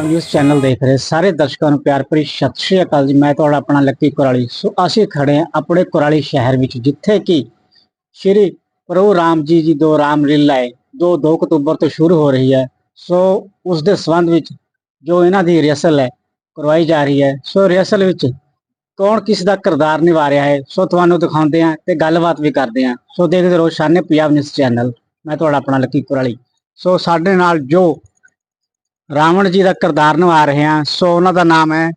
Punjab news channel ਦੇਖ ਰਹੇ ਸਾਰੇ ਦਰਸ਼ਕਾਂ ਨੂੰ ਪਿਆਰ ਭਰੀ ਸਤਿ ਸ਼੍ਰੀ ਅਕਾਲ ਜੀ। ਮੈਂ ਤੁਹਾਡਾ ਆਪਣਾ ਲੱਕੀ ਕੁਰਾਲੀ। ਸੋ ਅਸੀਂ ਖੜੇ ਹਾਂ ਆਪਣੇ ਕੁਰਾਲੀ ਸ਼ਹਿਰ ਵਿੱਚ, ਜਿੱਥੇ ਕਿ ਸ਼੍ਰੀ ਪ੍ਰਭੂ ਰਾਮ ਜੀ ਦੀ ਦੋ ਰਾਮ ਲੀਲਾ ਹੈ। ਜੋ 2 ਅਕਤੂਬਰ ਤੋਂ ਸ਼ੁਰੂ ਹੋ ਰਹੀ ਹੈ। ਸੋ ਉਸ ਦੇ ਸੰਬੰਧ ਵਿੱਚ ਜੋ ਇਹਨਾਂ ਦੀ ਰਿਹਰਸਲ ਹੈ, ਕਰਵਾਈ ਜਾ ਰਹੀ ਹੈ। ਸੋ ਰਿਹਰਸਲ ਵਿੱਚ ਕੌਣ ਕਿਸ ਦਾ ਕਿਰਦਾਰ ਨਿਭਾ ਰਿਹਾ ਹੈ, ਸੋ ਤੁਹਾਨੂੰ ਦਿਖਾਉਂਦੇ ਹਾਂ ਤੇ ਗੱਲਬਾਤ ਵੀ ਕਰਦੇ ਹਾਂ। ਸੋ ਦੇਖਦੇ ਰਹੋ ਸ਼ਾਨੇ ਪੰਜਾਬ ਨਿਊਜ਼ ਚੈਨਲ। ਮੈਂ ਤੁਹਾਡਾ ਆਪਣਾ ਲੱਕੀ ਕੁਰਾਲੀ। ਸੋ ਸਾਡੇ ਨਾਲ ਜੋ ਰਾਵਣ ਜੀ ਦਾ ਕਿਰਦਾਰ ਨਿਭਾ ਰਹੇ ਹਾਂ। ਸੋ ਉਹਨਾਂ ਦਾ ਨਾਮ ਹੈ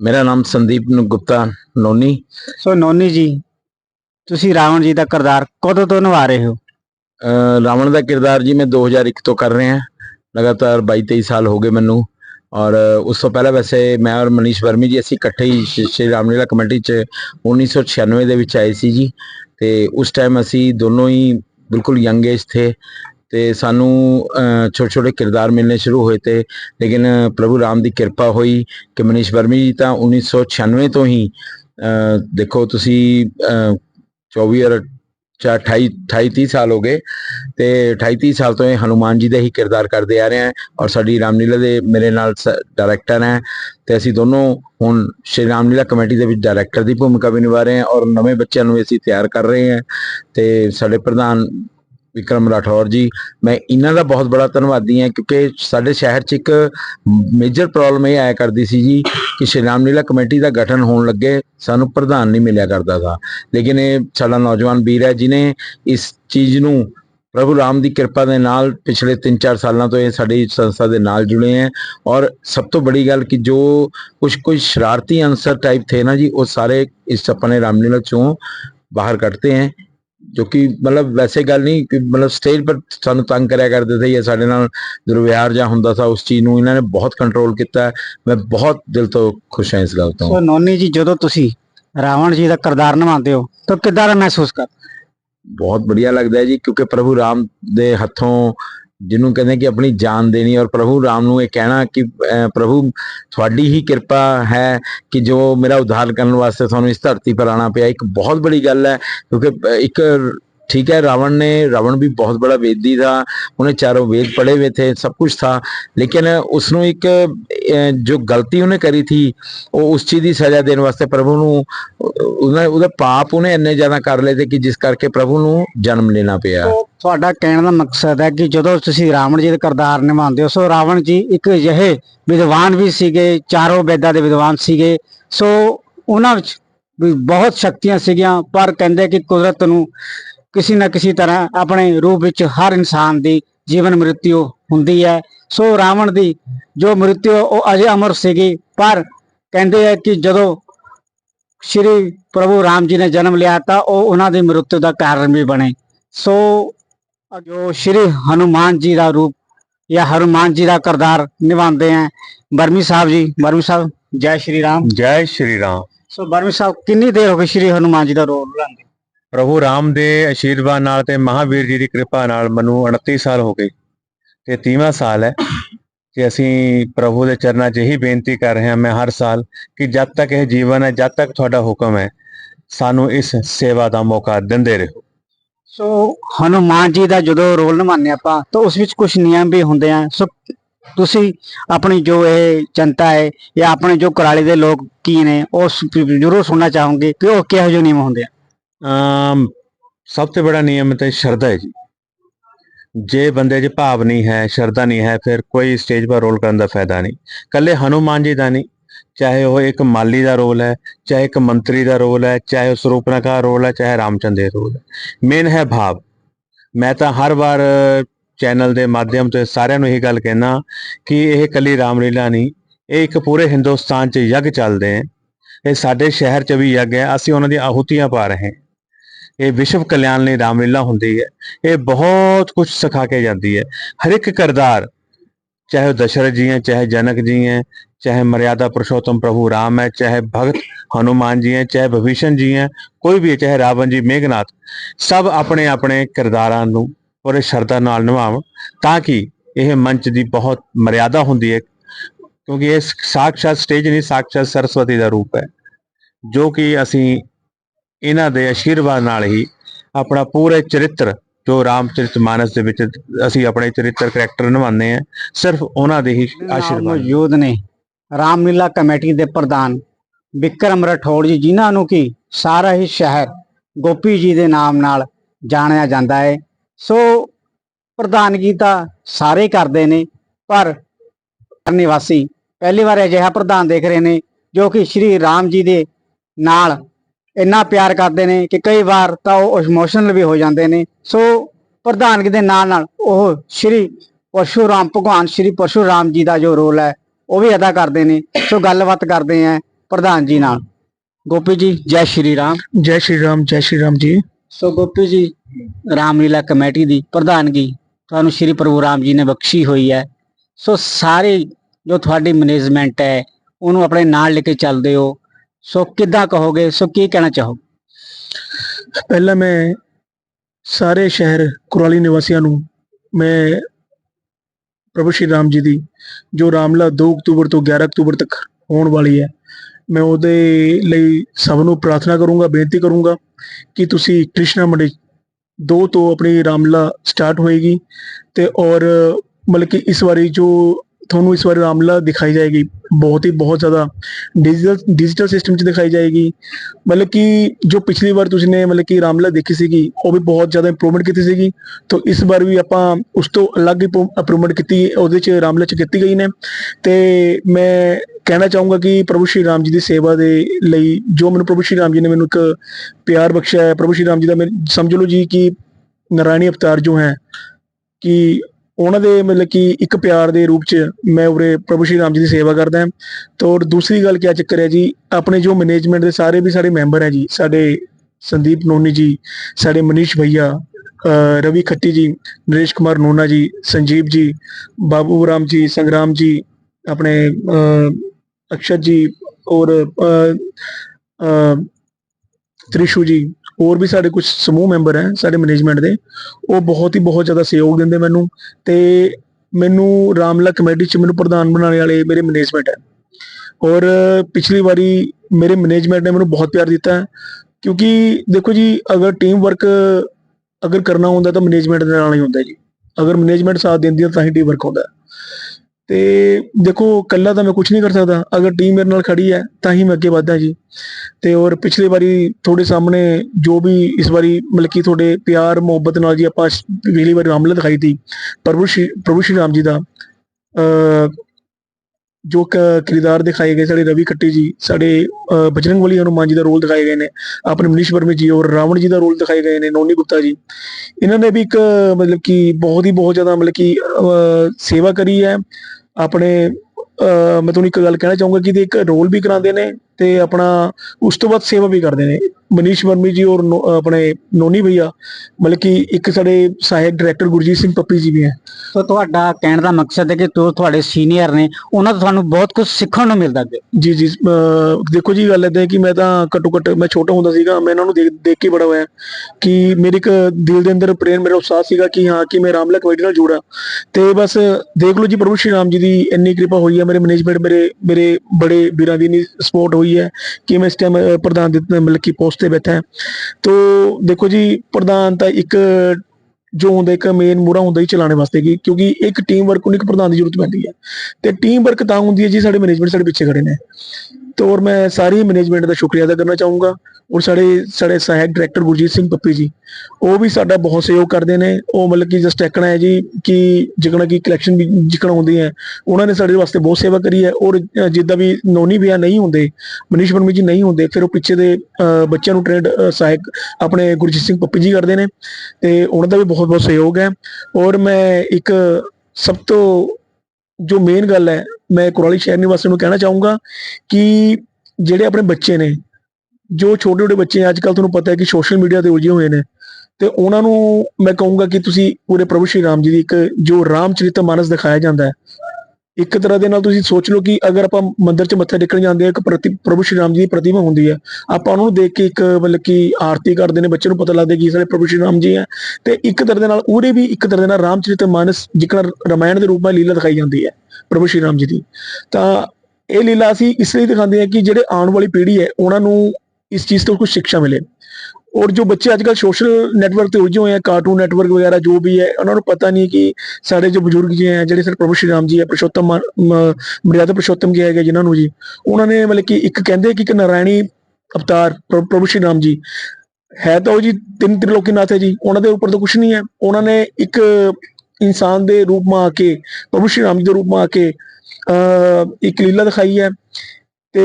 ਮੇਰਾ ਨਾਮ ਸੰਦੀਪ ਨੂੰ ਗੁਪਤਾ ਨੋਨੀ। ਸੋ ਨੋਨੀ ਜੀ ਤੁਸੀਂ ਰਾਵਣ ਜੀ ਦਾ ਕਿਰਦਾਰ ਕਦੋਂ ਤੋਂ ਨਿਭਾ ਰਹੇ ਹੋ? ਰਾਵਣ ਦਾ ਕਿਰਦਾਰ ਜੀ ਮੈਂ 2001 ਤੋਂ ਕਰ ਰਿਹਾ। ਲਗਾਤਾਰ 22 23 ਸਾਲ ਹੋ ਗਏ ਮੈਨੂੰ। ਔਰ ਉਸ ਤੋਂ ਪਹਿਲਾਂ ਵੈਸੇ ਮੈਂ ਔਰ ਮਨੀਸ਼ ਵਰਮੀ ਜੀ ਅਸੀਂ ਇਕੱਠੇ ਹੀ ਸ਼੍ਰੀ- ਸ਼੍ਰੀ ਰਾਮਲੀਲਾ ਕਮੇਟੀ 'ਚ 1996 ਦੇ ਵਿੱਚ ਆਏ ਸੀ ਜੀ। ਤੇ ਉਸ ਟਾਈਮ ਅਸੀਂ ਦੋਨੋਂ ਹੀ ਬਿਲਕੁਲ ਯੰਗ ਏਜ ਥੇ ਤੇ ਸਾਨੂੰ ਛੋਟੇ ਛੋਟੇ ਕਿਰਦਾਰ ਮਿਲਨੇ ਸ਼ੁਰੂ ਹੋਏ ਤੇ, ਲੇਕਿਨ ਪ੍ਰਭੂ ਰਾਮ ਦੀ ਕਿਰਪਾ ਹੋਈ ਕਿ ਮਨੀਸ਼ ਵਰਮੀ ਜੀ ਤਾਂ 1996 ਤੋਂ ਹੀ ਦੇਖੋ ਤੁਸੀਂ, ਅਹ 24 ਔਰ ਚਾਰ 28 28 30 ਸਾਲ ਹੋ ਗਏ ਤੇ 28 30 ਸਾਲ ਤੋਂ ਇਹ ਹਨੂਮਾਨ ਜੀ ਦਾ ਹੀ ਕਿਰਦਾਰ ਕਰਦੇ ਆ ਰਹੇ ਹਾਂ ਔਰ ਸਾਡੀ ਰਾਮਲੀਲਾ ਦੇ ਮੇਰੇ ਨਾਲ ਡਾਇਰੈਕਟਰ ਹੈ ਤੇ ਅਸੀਂ ਦੋਨੋਂ ਹੁਣ ਸ਼੍ਰੀ ਰਾਮਲੀਲਾ ਕਮੇਟੀ ਦੇ ਵਿੱਚ ਡਾਇਰੈਕਟਰ ਦੀ ਭੂਮਿਕਾ ਵੀ ਨਿਭਾ ਰਹੇ ਹਾਂ ਔਰ ਨਵੇਂ ਬੱਚਿਆਂ ਨੂੰ ਅਸੀਂ ਤਿਆਰ ਕਰ ਰਹੇ ਹਾਂ ਤੇ ਸਾਡੇ ਪ੍ਰਧਾਨ ਵਿਕਰਮ ਰਾਠੌਰ ਜੀ, ਮੈਂ ਇਹਨਾਂ ਦਾ ਬਹੁਤ ਬੜਾ ਧੰਨਵਾਦੀ ਹਾਂ ਕਿਉਂਕਿ ਸਾਡੇ ਸ਼ਹਿਰ 'ਚ ਇੱਕ ਮੇਜਰ ਪ੍ਰੋਬਲਮ ਇਹ ਆਇਆ ਕਰਦੀ ਸੀ ਜੀ ਕਿ ਸ਼੍ਰੀਰਾਮ ਲੀਲਾ ਕਮੇਟੀ ਦਾ ਗਠਨ ਹੋਣ ਲੱਗੇ ਸਾਨੂੰ ਪ੍ਰਧਾਨ ਨਹੀਂ ਮਿਲਿਆ ਕਰਦਾ ਸੀ ਲੇਕਿਨ ਇਹ ਸਾਡਾ ਨੌਜਵਾਨ ਵੀਰ ਹੈ ਜਿਨੇ ਇਸ ਚੀਜ਼ ਨੂੰ ਪ੍ਰਭੂ ਰਾਮ ਦੀ ਕਿਰਪਾ ਦੇ ਨਾਲ ਪਿਛਲੇ 3-4 ਸਾਲਾਂ ਤੋਂ ਇਹ ਸਾਡੀ ਸੰਸਥਾ ਦੇ ਨਾਲ ਜੁੜੇ ਹੈ ਔਰ ਸਭ ਤੋਂ ਬੜੀ ਗੱਲ ਕਿ ਜੋ ਕੁਝ ਕੋਈ ਸ਼ਰਾਰਤੀ ਅੰਸਰ ਟਾਈਪ ਥੇ ਨਾ ਜੀ, ਉਹ ਸਾਰੇ ਇਸ ਆਪਣੇ ਰਾਮਲੀਲਾ ਚੋਂ ਬਾਹਰ ਕੱਢਤੇ ਹੈ। ਜੋ ਕਿ ਮਤਲਬ ਵੈਸੇ ਗੱਲ ਨਹੀਂ ਕਿ ਮਤਲਬ ਸਟੇਜ ਪਰ ਸਾਨੂੰ ਤੰਗ ਕਰਿਆ ਕਰਦੇ ਸੀ ਜਾਂ ਸਾਡੇ ਨਾਲ ਦੁਰਵਿਹਾਰ ਜਾਂ ਹੁੰਦਾ ਸੀ ਉਸ ਚੀਜ਼ ਨੂੰ ਇਹਨਾਂ ਨੇ ਬਹੁਤ ਕੰਟਰੋਲ ਕੀਤਾ। ਮੈਂ ਬਹੁਤ ਦਿਲ ਤੋਂ ਖੁਸ਼ ਹਾਂ ਇਸ ਗੱਲ ਤੋਂ ਸੋ ਨੋਨੀ ਜੀ ਜਦੋਂ ਤੁਸੀਂ ਰਾਵਣ ਜੀ ਦਾ ਕਿਰਦਾਰ ਨਿਭਾਉਂਦੇ ਹੋ ਤਾਂ ਕਿੱਦਾਂ ਦਾ ਮਹਿਸੂਸ ਕਰ ਬਹੁਤ ਵਧੀਆ ਲੱਗਦਾ ਹੈ ਜੀ ਕਿਉਂਕਿ ਪ੍ਰਭੂ ਰਾਮ ਦੇ ਹੱਥੋਂ ਜਿਹਨੂੰ ਕਹਿੰਦੇ ਕਿ ਆਪਣੀ ਜਾਨ ਦੇਣੀ ਔਰ ਪ੍ਰਭੂ ਰਾਮ ਨੂੰ ਇਹ ਕਹਿਣਾ ਕਿ ਪ੍ਰਭੂ ਤੁਹਾਡੀ ਹੀ ਕਿਰਪਾ ਹੈ ਕਿ ਜੋ ਮੇਰਾ ਉਧਾਰ ਕਰਨ ਵਾਸਤੇ ਤੁਹਾਨੂੰ ਇਸ ਧਰਤੀ ਪਰ ਆਣਾ ਪਿਆ। ਇੱਕ ਬਹੁਤ ਬੜੀ ਗੱਲ ਹੈ, ਕਿਉਂਕਿ ਇੱਕ ठीक है रावण ने रावण भी बहुत बड़ा वेदी था उन्हें चारों वेद पढ़े हुए थे सब कुछ था लेकिन उसनु एक अह, जो गलती उन्हें करी थी ਉਹ ਉਸ ਚੀਜ਼ ਦੀ ਸਜ਼ਾ ਦੇਣ ਵਾਸਤੇ ਪ੍ਰਭੂ ਨੂੰ ਉਹਨੇ ਉਹਦੇ ਪਾਪ ਉਹਨੇ ਇੰਨੇ ਜ਼ਿਆਦਾ ਕਰ ਲਏ ਤੇ ਕਿ ਜਿਸ ਕਰਕੇ ਪ੍ਰਭੂ ਨੂੰ ਜਨਮ ਲੈਣਾ ਪਿਆ ਸੋ ਤੁਹਾਡਾ ਕਹਿਣ ਦਾ ਮਕਸਦ ਹੈ ਕਿ ਜਦੋਂ ਤੁਸੀਂ ਰਾਵਣ ਜੀ ਦਾ ਕਿਰਦਾਰ ਨਿਭਾਉਂਦੇ ਹੋ ਸੋ ਰਾਵਣ ਜੀ ਇੱਕ ਅਜਿਹੇ ਵਿਦਵਾਨ ਵੀ ਸੀਗੇ ਚਾਰੋਂ ਵੇਦਾਂ ਦੇ ਵਿਦਵਾਨ ਸੀਗੇ ਸੋ ਉਹਨਾਂ ਵਿੱਚ ਵੀ ਬਹੁਤ ਸ਼ਕਤੀਆਂ ਸੀਗੀਆਂ ਪਰ ਕਹਿੰਦੇ ਕਿ ਕੁਦਰਤ ਨੂੰ ਕਿਸੇ ਨਾ ਕਿਸੇ ਤਰ੍ਹਾਂ ਆਪਣੇ ਰੂਪ ਵਿੱਚ ਹਰ ਇਨਸਾਨ ਦੀ ਜੀਵਨ ਮ੍ਰਿਤਿਉ ਹੁੰਦੀ ਹੈ। ਸੋ ਰਾਵਣ ਦੀ ਜੋ ਮ੍ਰਿਤਿਉ ਉਹ ਅਜੇ ਅਮਰ ਸੀਗੀ ਪਰ ਕਹਿੰਦੇ ਆ ਕਿ ਜਦੋਂ ਸ਼੍ਰੀ ਪ੍ਰਭੂ ਰਾਮ ਜੀ ਨੇ ਜਨਮ ਲਿਆ ਤਾਂ ਉਹ ਉਹਨਾਂ ਦੀ ਮ੍ਰਿਤਿਉ ਦਾ ਕਾਰਨ ਵੀ ਬਣੇ। ਸੋ ਜੋ ਸ਼੍ਰੀ ਹਨੂਮਾਨ ਜੀ ਦਾ ਰੂਪ ਜਾਂ ਹਨੂਮਾਨ ਜੀ ਦਾ ਕਿਰਦਾਰ ਨਿਭਾਉਂਦੇ ਹੈ ਬਰਮੀ ਸਾਹਿਬ ਜੀ ਬਰਮੀ ਸਾਹਿਬ ਜੈ ਸ਼੍ਰੀ ਰਾਮ। ਜੈ ਸ਼੍ਰੀ ਰਾਮ। ਸੋ ਬਰਮੀ ਸਾਹਿਬ ਕਿੰਨੀ ਦੇਰ ਹੋ ਗਈ ਸ਼੍ਰੀ ਹਨੂਮਾਨ ਜੀ ਦਾ ਰੋਲ ਨਿਭਾਉਂਦੇ? ਪ੍ਰਭੂ ਰਾਮ ਦੇ ਆਸ਼ੀਰਵਾਦ ਨਾਲ ਤੇ ਮਹਾਵੀਰ ਜੀ ਦੀ ਕਿਰਪਾ ਨਾਲ ਮੈਨੂੰ 29 ਸਾਲ ਹੋ ਗਏ ਤੇ 30ਵਾਂ ਸਾਲ ਹੈ ਤੇ ਅਸੀਂ ਪ੍ਰਭੂ ਦੇ ਚਰਨਾਂ 'ਚ ਇਹੀ ਬੇਨਤੀ ਕਰ ਰਹੇ ਹਾਂ, ਮੈਂ ਹਰ ਸਾਲ ਕਿ ਜਦ ਤੱਕ ਇਹ ਜੀਵਨ ਹੈ, ਜਦ ਤੱਕ ਤੁਹਾਡਾ ਹੁਕਮ ਹੈ, ਸਾਨੂੰ ਇਸ ਸੇਵਾ ਦਾ ਮੌਕਾ ਦਿੰਦੇ ਰਹੋ। ਸੋ ਹਨੂਮਾਨ ਜੀ ਦਾ ਜਦੋਂ ਰੋਲ ਨਿਭਾਉਂਦੇ ਆਪਾਂ, ਤਾਂ ਉਸ ਵਿੱਚ ਕੁਝ ਨਿਯਮ ਵੀ ਹੁੰਦੇ ਆ। ਸੋ ਤੁਸੀਂ ਆਪਣੀ ਜੋ ਇਹ ਜਨਤਾ ਹੈ ਜਾਂ ਆਪਣੇ ਜੋ ਕੁਰਾਲੀ ਦੇ ਲੋਕ ਕੀ ਨੇ, ਉਹ ਜ਼ਰੂਰ ਸੁਣਨਾ ਚਾਹੋਗੇ ਕਿ ਉਹ ਕਿਹੋ ਜਿਹੇ ਨਿਯਮ ਹੁੰਦੇ ਆ? ਸਭ ਤੋਂ ਬੜਾ ਨਿਯਮ ਤੇ ਸ਼ਰਧਾ ਹੈ ਜੀ। ਜੇ ਬੰਦੇ 'ਚ ਭਾਵ ਨਹੀਂ ਹੈ, ਸ਼ਰਧਾ ਨਹੀਂ ਹੈ, ਫਿਰ ਕੋਈ ਸਟੇਜ 'ਪਰ ਰੋਲ ਕਰਨ ਦਾ ਫਾਇਦਾ ਨਹੀਂ। ਕੱਲੇ ਹਨੂਮਾਨ ਜੀ ਦਾ ਨਹੀਂ। ਚਾਹੇ ਉਹ ਇੱਕ ਮਾਲੀ ਦਾ ਰੋਲ ਹੈ, ਚਾਹੇ ਇੱਕ ਮੰਤਰੀ ਦਾ ਰੋਲ ਹੈ, ਚਾਹੇ ਉਹ ਸਰੂਪਨਕਾ ਰੋਲ ਹੈ, ਚਾਹੇ ਰਾਮਚੰਦਰ ਦਾ ਰੋਲ ਹੈ। ਮੇਨ ਹੈ ਭਾਵ। ਮੈਂ ਤਾਂ ਹਰ ਵਾਰ ਚੈਨਲ ਦੇ ਮਾਧਿਅਮ ਤੋਂ ਸਾਰਿਆਂ ਨੂੰ ਇਹ ਗੱਲ ਕਹਿਣਾ ਕਿ ਇਹ ਕੱਲੀ ਰਾਮਲੀਲਾ ਨਹੀਂ, ਇਹ ਇੱਕ ਪੂਰੇ ਹਿੰਦੁਸਤਾਨ 'ਚ ਯੱਗ ਚੱਲਦੇ ਹੈ। ਇਹ ਸਾਡੇ ਸ਼ਹਿਰ 'ਚ ਵੀ ਯੱਗ ਹੈ। ਅਸੀਂ ਉਹਨਾਂ ਦੀਆਂ ਆਹੂਤੀਆਂ ਪਾ ਰਹੇ ਹਾਂ। ਇਹ ਵਿਸ਼ਵ ਕਲਿਆਣ ਲਈ ਰਾਮਲੀਲਾ ਹੁੰਦੀ ਹੈ, ਇਹ ਬਹੁਤ ਕੁਝ ਸਿਖਾ ਕੇ ਜਾਂਦੀ ਹੈ। ਹਰ ਇੱਕ ਕਿਰਦਾਰ, ਚਾਹੇ ਉਹ ਦਸ਼ਰਥ ਜੀ ਹੈ, ਚਾਹੇ ਜਨਕ ਜੀ ਹੈ, ਚਾਹੇ ਮਰਿਆਦਾ ਪੁਰਸ਼ੋਤਮ ਪ੍ਰਭੂ ਰਾਮ ਹੈ, ਚਾਹੇ ਭਗਤ ਹਨੂਮਾਨ ਜੀ ਹੈ, ਚਾਹੇ ਭਵਿਸ਼ਨ ਜੀ ਹੈ, ਕੋਈ ਵੀ ਚਾਹੇ ਰਾਵਣ ਜੀ, ਮੇਘਨਾਥ, ਸਭ ਆਪਣੇ ਆਪਣੇ ਕਿਰਦਾਰਾਂ ਨੂੰ ਪੂਰੇ ਸ਼ਰਧਾ ਨਾਲ ਨਿਭਾਵਣ ਤਾਂ ਕਿ ਇਹ ਮੰਚ ਦੀ ਬਹੁਤ ਮਰਿਆਦਾ ਹੁੰਦੀ ਹੈ, ਕਿਉਂਕਿ ਇਹ ਸਾਕਸ਼ਾਤ ਸਟੇਜ ਨਹੀਂ, ਸਾਕਸ਼ਾਤ ਸਰਸਵਤੀ ਦਾ ਰੂਪ ਹੈ, ਜੋ ਕਿ ਅਸੀਂ ਇਹਨਾਂ ਦੇ ਆਸ਼ੀਰਵਾਦ ਨਾਲ ਹੀ ਆਪਣਾ ਪੂਰੇ ਚਰਿੱਤਰ ਜੋ ਰਾਮਚਰਿਤ ਮਾਨਸ ਦੇ ਵਿੱਚ ਅਸੀਂ ਆਪਣੇ ਚਰਿੱਤਰ ਕਰੈਕਟਰ ਨਿਭਾਉਂਦੇ ਆ ਸਿਰਫ ਉਹਨਾਂ ਦੇ ਹੀ ਆਸ਼ੀਰਵਾਦ ਮੌਜੂਦ ਨੇ ਰਾਮਲੀਲਾ ਕਮੇਟੀ ਦੇ ਪ੍ਰਧਾਨ ਵਿਕਰਮ ਰਠੌੜ ਜੀ ਜਿਨ੍ਹਾਂ ਨੂੰ ਕਿ ਸਾਰਾ ਹੀ ਸ਼ਹਿਰ ਗੋਪੀ ਜੀ ਦੇ ਨਾਮ ਨਾਲ ਜਾਣਿਆ ਜਾਂਦਾ ਹੈ। ਸੋ ਪ੍ਰਧਾਨਗੀ ਤਾਂ ਸਾਰੇ ਕਰਦੇ ਨੇ ਪਰ ਨਿਵਾਸੀ ਪਹਿਲੀ ਵਾਰ ਅਜਿਹਾ ਪ੍ਰਧਾਨ ਦੇਖ ਰਹੇ ਨੇ ਜੋ ਕਿ ਸ਼੍ਰੀ ਰਾਮ ਜੀ ਦੇ ਨਾਲ ਇੰਨਾ ਪਿਆਰ ਕਰਦੇ ਨੇ ਕਿ ਕਈ ਵਾਰ ਤਾਂ ਉਹ ਇਮੋਸ਼ਨਲ ਵੀ ਹੋ ਜਾਂਦੇ ਨੇ। ਸੋ ਪ੍ਰਧਾਨਗੀ ਦੇ ਨਾਲ ਨਾਲ ਉਹ ਸ਼੍ਰੀ ਪਰਸ਼ੂਰਾਮ ਭਗਵਾਨ ਸ਼੍ਰੀ ਪਰਸ਼ੂਰਾਮ ਜੀ ਦਾ ਜੋ ਰੋਲ ਹੈ ਉਹ ਵੀ ਅਦਾ ਕਰਦੇ ਨੇ। ਸੋ ਗੱਲਬਾਤ ਕਰਦੇ ਆ ਪ੍ਰਧਾਨ ਜੀ ਨਾਲ। ਗੋਪੀ ਜੀ ਜੈ ਸ਼੍ਰੀ ਰਾਮ। ਜੈ ਸ਼੍ਰੀ ਰਾਮ ਜੈ ਸ਼੍ਰੀ ਰਾਮ ਜੀ। ਸੋ ਗੋਪੀ ਜੀ ਰਾਮਲੀਲਾ ਕਮੇਟੀ ਦੀ ਪ੍ਰਧਾਨਗੀ ਤੁਹਾਨੂੰ ਸ਼੍ਰੀ ਪ੍ਰਭੂ ਰਾਮ ਜੀ ਨੇ ਬਖਸ਼ੀ ਹੋਈ ਹੈ। ਸੋ ਸਾਰੇ ਜੋ ਤੁਹਾਡੀ ਮੈਨੇਜਮੈਂਟ ਹੈ ਉਹਨੂੰ ਆਪਣੇ ਨਾਲ ਲੈ ਕੇ ਚੱਲਦੇ ਹੋ। ਸੋ ਕਿੱਦਾਂ ਕਹੋਗੇ? ਸੋ ਕੀ ਕਹਿਣਾ ਚਾਹੋਗੇ? ਪਹਿਲਾਂ ਮੈਂ ਸਾਰੇ ਸ਼ਹਿਰ ਕੁਰਾਲੀ ਨਿਵਾਸੀਆਂ ਨੂੰ ਮੈਂ ਪ੍ਰਭੂ ਸ਼੍ਰੀ ਰਾਮ ਜੀ ਦੀ, ਜੋ ਰਾਮਲਾ 2 ਅਕਤੂਬਰ ਤੋਂ 11 ਅਕਤੂਬਰ ਤੱਕ ਹੋਣ ਵਾਲੀ ਹੈ, ਮੈਂ ਉਹਦੇ ਲਈ ਸਭ ਨੂੰ ਪ੍ਰਾਰਥਨਾ ਕਰੂੰਗਾ, ਬੇਨਤੀ ਕਰੂੰਗਾ ਕਿ ਤੁਸੀਂ ਕ੍ਰਿਸ਼ਨਾ ਮੰਡੀ 2 ਤੋਂ ਆਪਣੀ ਰਾਮਲਾ ਸਟਾਰਟ ਹੋਏਗੀ ਤੇ ਔਰ ਮਤਲਬ ਕਿ ਇਸ ਵਾਰੀ ਜੋ ਤੁਹਾਨੂੰ ਇਸ ਵਾਰੀ ਰਾਮਲਾ ਦਿਖਾਈ ਜਾਏਗੀ। ਬਹੁਤ ਹੀ, ਬਹੁਤ ਜ਼ਿਆਦਾ ਡਿਜੀਟਲ ਡਿਜੀਟਲ ਸਿਸਟਮ 'ਚ ਦਿਖਾਈ ਜਾਏਗੀ। ਮਤਲਬ ਕਿ ਜੋ ਪਿਛਲੀ ਵਾਰ ਤੁਸੀਂ ਨੇ ਮਤਲਬ ਕਿ ਰਾਮਲਾ ਦੇਖੀ ਸੀਗੀ, ਉਹ ਵੀ ਬਹੁਤ ਜ਼ਿਆਦਾ ਇੰਪਰੂਵਮੈਂਟ ਕੀਤੀ ਸੀਗੀ। ਤਾਂ ਇਸ ਵਾਰ ਵੀ ਆਪਾਂ ਉਸ ਤੋਂ ਅਲੱਗ ਇੰਪਰੂਵਮੈਂਟ ਕੀਤੀ, ਉਹਦੇ 'ਚ ਰਾਮਲਾ 'ਚ ਕੀਤੀ ਗਈ ਨੇ। ਤੇ ਮੈਂ ਕਹਿਣਾ ਚਾਹੂੰਗਾ ਕਿ ਪ੍ਰਭੂ ਸ਼੍ਰੀ ਰਾਮ ਜੀ ਦੀ ਸੇਵਾ ਦੇ ਲਈ ਜੋ ਮੈਨੂੰ ਪ੍ਰਭੂ ਸ਼੍ਰੀ ਰਾਮ ਜੀ ਨੇ ਮੈਨੂੰ ਇੱਕ ਪਿਆਰ ਬਖਸ਼ਿਆ ਹੈ, ਪ੍ਰਭੂ ਸ਼੍ਰੀ ਰਾਮ ਜੀ ਦਾ ਮੈਂ ਸਮਝ ਲਓ ਜੀ ਕਿ ਨਾਰਾਇਣੀ ਅਵਤਾਰ ਜੋ ਹੈ, ਕਿ ਉਹਨਾਂ ਦੇ ਮਤਲਬ ਕਿ ਇੱਕ ਪਿਆਰ ਦੇ ਰੂਪ 'ਚ ਮੈਂ ਉਰੇ ਪ੍ਰਭੂ ਸ਼੍ਰੀ ਰਾਮ ਜੀ ਦੀ ਸੇਵਾ ਕਰਦਾ ਹਾਂ। ਤਾਂ ਔਰ ਦੂਸਰੀ ਗੱਲ ਕੀ ਚੱਕਰ ਹੈ ਜੀ ਆਪਣੇ ਜੋ ਮੈਨੇਜਮੈਂਟ ਦੇ ਸਾਰੇ ਵੀ ਸਾਡੇ ਮੈਂਬਰ ਹੈ ਜੀ ਸਾਡੇ ਸੰਦੀਪ ਨੋਨੀ ਜੀ ਸਾਡੇ ਮਨੀਸ਼ ਭਈਆ ਰਵੀ ਖੱਟੀ ਜੀ ਨਰੇਸ਼ ਕੁਮਾਰ ਨੋਨਾ ਜੀ ਸੰਜੀਵ ਜੀ ਬਾਬੂ ਰਾਮ ਜੀ ਸੰਗਰਾਮ ਜੀ ਆਪਣੇ ਅ, ਅਕਸ਼ਤ ਜੀ ਔਰ ਤ੍ਰਿਸ਼ੂ ਜੀ ਹੋਰ ਵੀ ਸਾਡੇ ਕੁਝ ਸਮੂਹ ਮੈਂਬਰ ਹੈ, ਸਾਡੇ ਮੈਨੇਜਮੈਂਟ ਦੇ, ਉਹ ਬਹੁਤ ਹੀ ਬਹੁਤ ਜ਼ਿਆਦਾ ਸਹਿਯੋਗ ਦਿੰਦੇ ਮੈਨੂੰ ਤੇ ਮੈਨੂੰ ਰਾਮਲਾ ਕਮੇਟੀ ਚ ਮੈਨੂੰ ਪ੍ਰਧਾਨ ਬਣਾਉਣ ਵਾਲੇ ਮੇਰੇ ਮੈਨੇਜਮੈਂਟ ਹੈ। ਔਰ ਪਿਛਲੀ ਵਾਰੀ ਮੇਰੇ ਮੈਨੇਜਮੈਂਟ ਨੇ ਮੈਨੂੰ ਬਹੁਤ ਪਿਆਰ ਦਿੱਤਾ ਹੈ, ਕਿਉਂਕਿ ਦੇਖੋ ਜੀ, ਅਗਰ ਟੀਮ ਵਰਕ ਅਗਰ ਕਰਨਾ ਹੁੰਦਾ ਤਾਂ ਮੈਨੇਜਮੈਂਟ ਦੇ ਨਾਲ ਹੀ ਹੁੰਦਾ ਜੀ। ਅਗਰ ਮੈਨੇਜਮੈਂਟ ਸਾਥ ਦਿੰਦੀ ਹੈ ਤਾਂ ਹੀ ਟੀਮ ਵਰਕ ਹੁੰਦਾ। ਤੇ ਦੇਖੋ ਕੱਲਾ ਤਾਂ ਮੈਂ ਕੁਝ ਨਹੀਂ ਕਰ ਸਕਦਾ। ਅਗਰ ਟੀਮ ਮੇਰੇ ਨਾਲ ਖੜੀ ਹੈ, ਤਾਂ ਹੀ ਮੈਂ ਅੱਗੇ ਵਧਦਾ ਜੀ। ਤੇ ਔਰ ਪਿਛਲੀ ਵਾਰੀ ਤੁਹਾਡੇ ਸਾਹਮਣੇ ਜੋ ਵੀ ਇਸ ਵਾਰੀ ਮਤਲਬ ਕਿ ਤੁਹਾਡੇ ਪਿਆਰ, ਮੁਹੱਬਤ ਨਾਲ ਜੀ ਆਪਾਂ ਪਿਛਲੀ ਵਾਰੀ ਰਾਮਲਾ ਦਿਖਾਈ ਸੀ, ਪ੍ਰਭੂ ਸ਼੍ਰੀ ਪ੍ਰਭੂ ਸ਼੍ਰੀ ਰਾਮ ਜੀ ਦਾ। ਜੋ ਕ- ਕਿਰਦਾਰ ਦਿਖਾਏ ਗਏ ਸਾਡੇ ਰਵੀ ਖੱਟੀ ਜੀ ਸਾਡੇ ਅ, ਬਜਰੰਗ ਬਲੀ ਹਨੂਮਾਨ ਜੀ ਦਾ ਰੋਲ ਦਿਖਾਏ ਗਏ ਨੇ ਆਪਣੇ ਮਨੀਸ਼ ਵਰਮੇ ਜੀ ਔਰ ਰਾਵਣ ਜੀ ਦਾ ਰੋਲ ਦਿਖਾਏ ਗਏ ਨੇ ਨੋਨੀ ਗੁਪਤਾ ਜੀ। ਇਹਨਾਂ ਨੇ ਵੀ ਇੱਕ ਮਤਲਬ ਕਿ ਬਹੁਤ ਹੀ ਬਹੁਤ ਜ਼ਿਆਦਾ ਮਤਲਬ ਕਿ ਸੇਵਾ ਕਰੀ ਹੈ। ਆਪਣੇ ਅ, ਮੈਂ ਤੁਹਾਨੂੰ ਇੱਕ ਗੱਲ ਕਹਿਣਾ ਚਾਹੂੰਗਾ ਕਿ ਇਹਦੇ ਇੱਕ ਰੋਲ ਵੀ ਕਰਾਉਂਦੇ ਨੇ ਤੇ ਆਪਣਾ ਉਸ ਤੋਂ ਬਾਅਦ ਸੇਵਾ ਵੀ ਕਰਦੇ ਨੇ। ਮਨੀਸ਼ ਵਰਮੀ ਜੀ ਔਰ ਆਪਣੇ ਨੋਨੀ ਭਈਆ ਮਤਲਬ ਕਿ ਇੱਕ ਸਾਡੇ ਸਹਾਇਕ ਡਾਇਰੈਕਟਰ ਗੁਰਜੀਤ ਸਿੰਘ ਪੱਪੀ ਜੀ ਵੀ ਹੈ। ਸੋ ਤੁਹਾਡਾ ਕਹਿਣ ਦਾ ਮਕਸਦ ਹੈ ਕਿ ਜੋ ਤੁਹਾਡੇ ਸੀਨੀਅਰ ਨੇ ਉਹਨਾਂ ਤੋਂ ਤੁਹਾਨੂੰ ਬਹੁਤ ਕੁਝ ਸਿੱਖਣ ਨੂੰ ਮਿਲਦਾ ਅੱਗੇ। ਜੀ ਜੀ ਦੇਖੋ ਜੀ ਗੱਲ ਏਦਾਂ ਹੈ ਕਿ ਮੈਂ ਤਾਂ ਘੱਟੋ ਘੱਟ ਮੈਂ ਛੋਟਾ ਹੁੰਦਾ ਸੀਗਾ ਮੈਂ ਇਹਨਾਂ ਨੂੰ ਦੇਖ ਦੇਖ ਕੇ ਬੜਾ ਹੋਇਆ ਕਿ ਮੇਰੇ ਇੱਕ ਦਿਲ ਦੇ ਅੰਦਰ ਪ੍ਰੇਮ ਮੇਰਾ ਉਤਸ਼ਾਹ ਸੀਗਾ ਕਿ ਹਾਂ ਕਿ ਮੈਂ ਰਾਮਲਾ ਕਮੇਟੀ ਨਾਲ ਜੁੜਾ ਤੇ ਬਸ ਦੇਖ ਲਓ ਜੀ ਪ੍ਰਭੂ ਸ਼੍ਰੀ ਰਾਮ ਜੀ ਦੀ ਇੰਨੀ ਕਿਰਪਾ ਹੋਈ ਹੈ ਮੇਰੇ ਮੈਨੇਜਮੈਂਟ ਮੇਰੇ ਮੇਰੇ ਬੜੇ ਵੀਰਾਂ ਦੀ ਸਪੋਰਟ ਹੋਈ ਹੈ ਕਿ ਮੈਂ ਇਸ ਟਾਈਮ ਪ੍ਰਧਾਨ ਦੇ ਮਤਲਬ ਕਿ ਪੋਸਟ ਤੇ ਬੈਠਾ ਤੋ ਦੇਖੋ ਜੀ, ਪ੍ਰਧਾਨ ਤਾਂ ਇੱਕ ਜੋ ਹੁੰਦਾ, ਇੱਕ ਮੇਨ ਮੂਰਾ ਹੁੰਦਾ ਹੀ ਚਲਾਉਣ ਵਾਸਤੇ ਕਿ, ਕਿਉਂਕਿ ਇੱਕ ਟੀਮ ਵਰਕ ਨੂੰ ਇੱਕ ਪ੍ਰਧਾਨ ਦੀ ਜ਼ਰੂਰਤ ਪੈਂਦੀ ਹੈ। ਤੇ ਟੀਮ ਵਰਕ ਤਾਂ ਹੁੰਦੀ ਹੈ ਜੀ, ਸਾਡੇ ਮੈਨੇਜਮੈਂਟ ਸਾਡੇ ਪਿੱਛੇ ਖੜੇ ਨੇ। ਤੇ ਔਰ ਮੈਂ ਸਾਰੀ ਮੈਨੇਜਮੈਂਟ ਦਾ ਸ਼ੁਕਰੀਆ ਅਦਾ ਕਰਨਾ ਚਾਹੂੰਗਾ। ਔਰ ਸਾਡੇ ਸਾਡੇ ਸਹਾਇਕ ਡਾਇਰੈਕਟਰ ਗੁਰਜੀਤ ਸਿੰਘ ਪੱਪੀ ਜੀ ਉਹ ਵੀ ਸਾਡਾ ਬਹੁਤ ਸਹਿਯੋਗ ਕਰਦੇ ਨੇ। ਉਹ ਮਤਲਬ ਕਿ ਜਸਟ ਐਕਣਾ ਹੈ ਜੀ ਕਿ ਜਿਕਣਾ ਕਿ ਕਲੈਕਸ਼ਨ ਵੀ ਜਿਕਣਾ ਹੁੰਦੀ ਹੈ ਉਹਨਾਂ ਨੇ ਸਾਡੇ ਵਾਸਤੇ ਬਹੁਤ ਸੇਵਾ ਕਰੀ ਹੈ। ਔਰ ਜਿੱਦਾਂ ਵੀ ਨੋਨੀ ਵਿਆਹ ਨਹੀਂ ਹੁੰਦੇ ਮਨੀਸ਼ ਵਰਮੀ ਜੀ ਨਹੀਂ ਹੁੰਦੇ ਫਿਰ ਉਹ ਪਿੱਛੇ ਦੇ ਅ, ਬੱਚਿਆਂ ਨੂੰ ਟ੍ਰੇਡ ਸਹਾਇਕ ਆਪਣੇ ਗੁਰਜੀਤ ਸਿੰਘ ਪੱਪੀ ਜੀ ਕਰਦੇ ਨੇ। ਤੇ ਉਹਨਾਂ ਦਾ ਵੀ ਬਹੁਤ ਬਹੁਤ ਸਹਿਯੋਗ ਹੈ। ਔਰ ਮੈਂ ਇੱਕ ਸਭ ਤੋਂ ਜੋ ਮੇਨ ਗੱਲ ਹੈ, ਮੈਂ ਕੁਰਾਲੀ ਸ਼ਹਿਰ ਨਿਵਾਸੀਆਂ ਨੂੰ ਕਹਿਣਾ ਚਾਹੂੰਗਾ ਕਿ ਜਿਹੜੇ ਆਪਣੇ ਬੱਚੇ ਨੇ, ਜੋ ਛੋਟੇ ਛੋਟੇ ਬੱਚੇ ਅੱਜ ਕੱਲ ਤੁਹਾਨੂੰ ਪਤਾ ਹੈ ਕਿ ਸੋਸ਼ਲ ਮੀਡੀਆ ਤੇ ਉਲਝੇ ਹੋਏ ਨੇ, ਤੇ ਉਹਨਾਂ ਨੂੰ ਮੈਂ ਕਹੂੰਗਾ ਕਿ ਤੁਸੀਂ ਪੂਰੇ ਪ੍ਰਭੂ ਸ਼੍ਰੀ ਰਾਮ ਜੀ ਦੀ ਇੱਕ ਜੋ ਰਾਮ ਰਾਮਚਰਿਤ ਮਾਨਸ ਦਿਖਾਇਆ ਜਾਂਦਾ ਹੈ ਇੱਕ ਤਰ੍ਹਾਂ ਦੇ ਨਾਲ ਤੁਸੀਂ ਸੋਚ ਲਓ ਕਿ ਅਗਰ ਆਪਾਂ ਮੰਦਿਰ 'ਚ ਮੱਥਾ ਟੇਕਣ ਜਾਂਦੇ ਆ ਇੱਕ ਪ੍ਰਤੀ, ਪ੍ਰਭੂ ਸ਼੍ਰੀ ਰਾਮ ਜੀ ਦੀ ਪ੍ਰਤਿਮਾ ਹੁੰਦੀ ਹੈ, ਆਪਾਂ ਉਹਨਾਂ ਨੂੰ ਦੇਖ ਕੇ ਇੱਕ ਮਤਲਬ ਕਿ ਆਰਤੀ ਕਰਦੇ ਨੇ, ਬੱਚੇ ਨੂੰ ਪਤਾ ਲੱਗਦਾ ਕਿ ਸਾਡੇ ਪ੍ਰਭੂ ਸ਼੍ਰੀ ਰਾਮ ਜੀ ਹੈ। ਤੇ ਇੱਕ ਤਰ੍ਹਾਂ ਦੇ ਨਾਲ ਉਹਦੇ ਵੀ ਇੱਕ ਤਰ੍ਹਾਂ ਦੇ ਨਾਲ ਰਾਮਚਰਿਤ ਮਾਨਸ ਜਿਕਣਾ ਰਮਾਇਣ ਦੇ ਰੂਪ ਵਿੱਚ ਲੀਲਾ ਦਿਖਾਈ ਜਾਂਦੀ ਹੈ, ਪ੍ਰਭੂ ਸ਼੍ਰੀ ਰਾਮ ਜੀ ਦੀ। ਤਾਂ ਇਹ ਲੀਲਾ ਅਸੀਂ ਇਸ ਲਈ ਦਿਖਾਉਂਦੇ ਹਾਂ ਕਿ ਜਿਹੜੇ ਆਉਣ ਵਾਲੀ ਪੀੜ੍ਹੀ ਹੈ, ਉਹਨਾਂ ਨੂੰ ਇਸ ਚੀਜ਼ ਤੋਂ ਕੁਝ ਸਿੱਖਿਆ ਮਿਲੇ। ਔਰ ਜੋ ਬੱਚੇ ਅੱਜ ਕੱਲ੍ਹ ਸੋਸ਼ਲ ਨੈਟਵਰਕ ਤੇ ਉਲਝੇ ਹੋਏ ਆ ਕਾਰਟੂਨ ਨੈਟਵਰਕ ਵਗੈਰਾ ਜੋ ਵੀ ਹੈ, ਉਹਨਾਂ ਨੂੰ ਪਤਾ ਨਹੀਂ ਕਿ ਸਾਡੇ ਜੋ ਬਜ਼ੁਰਗ ਜੀ ਹੈ, ਜਿਹੜੇ ਸਰ ਪ੍ਰਭੂ ਸ਼੍ਰੀ ਰਾਮ ਜੀ ਹੈ, ਪੁਰਸ਼ੋਤਮ ਮਰਿਆਦਾ ਪੁਰਸ਼ੋਤਮ ਜੀ ਹੈਗੇ ਜਿਨ੍ਹਾਂ ਨੂੰ ਜੀ, ਉਹਨਾਂ ਨੇ ਮਤਲਬ ਕਿ ਇੱਕ ਕਹਿੰਦੇ ਕਿ ਇੱਕ ਨਾਰਾਇਣੀ ਅਵਤਾਰ ਪ੍ਰਭੂ ਸ਼੍ਰੀ ਰਾਮ ਜੀ ਹੈ ਤਾਂ ਉਹ ਜੀ ਤਿੰਨ ਤ੍ਰਿਲੋਕੀਨਾਥ ਹੈ ਜੀ, ਉਹਨਾਂ ਦੇ ਉੱਪਰ ਤਾਂ ਕੁਝ ਨਹੀਂ ਹੈ, ਉਹਨਾਂ ਨੇ ਇੱਕ ਇਨਸਾਨ ਦੇ ਰੂਪ ਮਾ ਆ ਕੇ, ਪ੍ਰਭੂ ਸ਼੍ਰੀ ਰਾਮ ਜੀ ਦੇ ਰੂਪ ਮਾ ਆ ਕੇ, ਅਹ, ਇੱਕ ਲੀਲਾ ਦਿਖਾਈ ਹੈ ਤੇ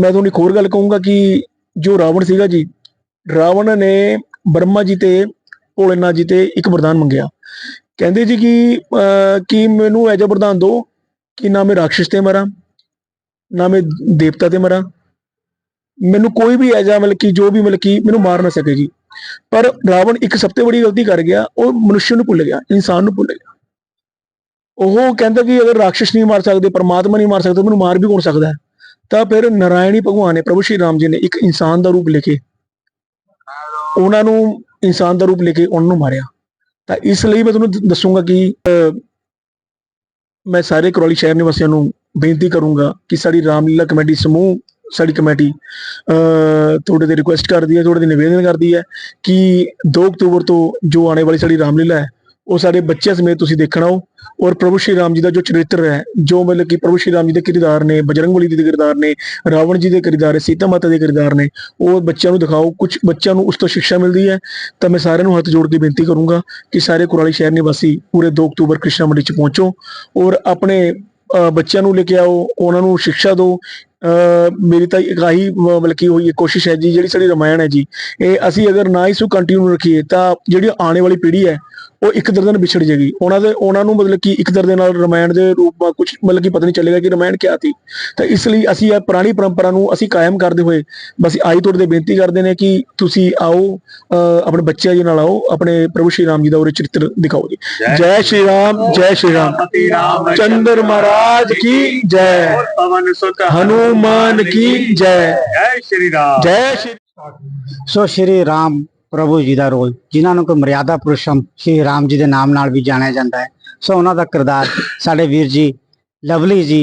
ਮੈਂ ਤੁਹਾਨੂੰ ਇੱਕ ਹੋਰ ਗੱਲ ਕਹੂੰਗਾ ਕਿ ਜੋ ਰਾਵਣ ਸੀਗਾ ਜੀ ਰਾਵਣ ਨੇ ਬ੍ਰਹਮਾ ਜੀ ਤੇ ਭੋਲੇਨਾਥ ਜੀ ਤੇ ਇੱਕ ਵਰਦਾਨ ਮੰਗਿਆ। ਕਹਿੰਦੇ ਜੀ ਕਿ ਅਹ, ਕਿ ਮੈਨੂੰ ਐਜਾ ਵਰਦਾਨ ਦਿਓ ਕਿ ਨਾ ਮੈਂ ਰਾਖਸ਼ ਤੇ ਮਰਾਂ ਨਾ ਮੈਂ ਦੇਵਤਾ ਤੇ ਮਰਾਂ। ਮੈਨੂੰ ਕੋਈ ਵੀ ਐਜਾ ਮਤਲਬ ਕਿ ਜੋ ਵੀ ਮਤਲਬ ਕਿ ਮੈਨੂੰ ਮਾਰ ਨਾ ਸਕੇ ਜੀ। ਪਰ ਰਾਵਣ ਇੱਕ ਸਭ ਤੋਂ ਵੱਡੀ ਗਲਤੀ ਕਰ ਗਿਆ ਉਹ ਮਨੁੱਖ ਨੂੰ ਭੁੱਲ ਗਿਆ ਇਨਸਾਨ ਨੂੰ ਭੁੱਲ ਗਿਆ। ਉਹ ਕਹਿੰਦਾ ਕਿ ਅਗਰ ਰਾਖਸ਼ ਨਹੀਂ ਮਾਰ ਸਕਦੇ ਪਰਮਾਤਮਾ ਨਹੀਂ ਮਾਰ ਸਕਦਾ ਮੈਨੂੰ ਮਾਰ ਵੀ ਕੌਣ ਸਕਦਾ ਤਾਂ ਫਿਰ ਨਾਰਾਇਣੀ ਭਗਵਾਨ ਨੇ ਪ੍ਰਭੂ ਸ਼੍ਰੀ ਰਾਮ ਜੀ ਨੇ ਇੱਕ ਇਨਸਾਨ ਦਾ ਰੂਪ ਲੈ ਕੇ ਉਹਨਾਂ ਨੂੰ ਇਨਸਾਨ ਦਾ ਰੂਪ ਲੈ ਕੇ ਉਹਨਾਂ ਨੂੰ ਮਾਰਿਆ। ਤਾਂ ਇਸ ਲਈ ਮੈਂ ਤੁਹਾਨੂੰ ਦ- ਦੱਸੂਗਾ ਕਿ ਅਹ, ਮੈਂ ਸਾਰੇ ਕਰੌਲੀ ਸ਼ਹਿਰ ਨਿਵਾਸੀਆਂ ਨੂੰ ਬੇਨਤੀ ਕਰੂੰਗਾ ਕਿ ਸਾਡੀ ਰਾਮਲੀਲਾ ਕਮੇਟੀ ਸਮੂਹ ਸਾਡੀ ਕਮੇਟੀ ਅਹ, ਤੁਹਾਡੇ ਤੇ ਰਿਕੁਐਸਟ ਕਰਦੀ ਹੈ ਤੁਹਾਡੇ ਦੇ ਨਿਵੇਦਨ ਕਰਦੀ ਹੈ ਕਿ 2 ਅਕਤੂਬਰ ਤੋਂ ਜੋ ਆਉਣੇ ਵਾਲੀ ਸਾਡੀ ਰਾਮਲੀਲਾ ਹੈ ਉਹ ਸਾਡੇ ਬੱਚਿਆਂ ਸਮੇਤ ਤੁਸੀਂ ਦੇਖਣਾ ਹੋ ਔਰ ਪ੍ਰਭੂ ਸ਼੍ਰੀ ਰਾਮ ਜੀ ਦਾ ਜੋ ਚਰਿੱਤਰ ਹੈ ਜੋ ਮਤਲਬ ਕਿ ਪ੍ਰਭੂ ਸ਼੍ਰੀ ਰਾਮ ਜੀ ਦੇ ਕਿਰਦਾਰ ਨੇ ਬਜਰੰਗਬਲੀ ਜੀ ਦੇ ਕਿਰਦਾਰ ਨੇ ਰਾਵਣ ਜੀ ਦੇ ਕਿਰਦਾਰ ਨੇ ਸੀਤਾ ਮਾਤਾ ਦੇ ਕਿਰਦਾਰ ਨੇ ਉਹ ਬੱਚਿਆਂ ਨੂੰ ਦਿਖਾਓ ਕੁਝ ਬੱਚਿਆਂ ਨੂੰ ਉਸ ਤੋਂ ਸਿੱਖਿਆ ਮਿਲਦੀ ਹੈ ਤਾਂ ਮੈਂ ਸਾਰਿਆਂ ਨੂੰ ਹੱਥ ਜੋੜ ਕੇ ਬੇਨਤੀ ਕਰੂੰਗਾ ਕਿ ਸਾਰੇ ਕੁਰਾਲੀ ਸ਼ਹਿਰ ਨਿਵਾਸੀ ਪੂਰੇ 2 ਅਕਤੂਬਰ ਕ੍ਰਿਸ਼ਨਾ ਮੰਡੀ ਚ ਪਹੁੰਚੋ ਔਰ ਆਪਣੇ ਅਹ, ਬੱਚਿਆਂ ਨੂੰ ਲੈ ਕੇ ਆਓ ਉਹਨਾਂ ਨੂੰ ਸਿੱਖਿਆ ਦਿਓ ਮੇਰੀ ਤਾਂ ਇੱਕ ਆਹੀ ਮਤਲਬ ਕਿ ਹੋਈ ਕੋਸ਼ਿਸ਼ ਹੈ ਜੀ ਜਿਹੜੀ ਸਾਡੀ ਰਮਾਇਣ ਹੈ ਜੀ। ਇਹ ਅਸੀਂ ਅਗਰ ਨਾ ਇਸ ਨੂੰ ਕੰਟੀਨਿਊ ਰੱਖੀਏ ਤਾਂ ਜਿਹੜੀ ਆਉਣ ਵਾਲੀ ਪੀੜ੍ਹੀ ਹੈ ਉਹ ਇੱਕ ਦਰਦਨ ਵਿਛੜ ਜਾਏਗੀ। ਉਹਨਾਂ ਦੇ ਉਹਨਾਂ ਨੂੰ ਮਤਲਬ ਕਿ ਇੱਕ ਦਰ ਨਾਲ ਰਮਾਇਣ ਦੇ ਰੂਪ ਵਿੱਚ ਕੁਝ ਮਤਲਬ ਕਿ ਪਤਾ ਨਹੀਂ ਚੱਲੇਗਾ ਕਿ ਰਮਾਇਣ ਕੀ ਆਤੀ ਤਾਂ ਇਸ ਲਈ ਅਸੀਂ ਇਹ ਪੁਰਾਣੀ ਪਰੰਪਰਾ ਨੂੰ ਅਸੀਂ ਕਾਇਮ ਕਰਦੇ ਹੋਏ ਬਸ ਆਈ ਤੌਰ ਤੇ ਬੇਨਤੀ ਕਰਦੇ ਨੇ ਕਿ ਤੁਸੀਂ ਆਓ ਆਪਣੇ ਬੱਚਿਆਂ ਦੇ ਨਾਲ ਆਓ ਆਪਣੇ ਪ੍ਰਭੂ ਸ਼੍ਰੀ ਰਾਮ ਜੀ ਦਾ ਉਹ ਚਰਿੱਤਰ ਦਿਖਾਓ ਜੀ। ਜੈ ਸ਼੍ਰੀ ਰਾਮ। ਜੈ ਸ਼੍ਰੀ ਰਾਮ। ਚੰਦਰ ਮਹਾਰਾਜ ਕੀ ਜੈ। ਹਨੂ ਹਨੂਮਾਨ ਕੀ ਜੈ जय श्री राम ਜੈ ਸ਼੍ਰੀ ਸੋ ਸ਼੍ਰੀ ਰਾਮ ਪ੍ਰਭੂ ਜੀ ਦਾ ਰੋਲ ਜਿਨ੍ਹਾਂ ਨੂੰ ਕੋਈ ਮਰਿਆਦਾ ਪੁਰਸ਼ਮ ਸ਼੍ਰੀ ਰਾਮ ਜੀ ਦੇ ਨਾਮ ਨਾਲ ਵੀ ਜਾਣਿਆ ਜਾਂਦਾ ਹੈ ਸੋ ਉਹਨਾਂ ਦਾ ਕਿਰਦਾਰ ਸਾਡੇ ਵੀਰ ਜੀ ਲਵਲੀ ਜੀ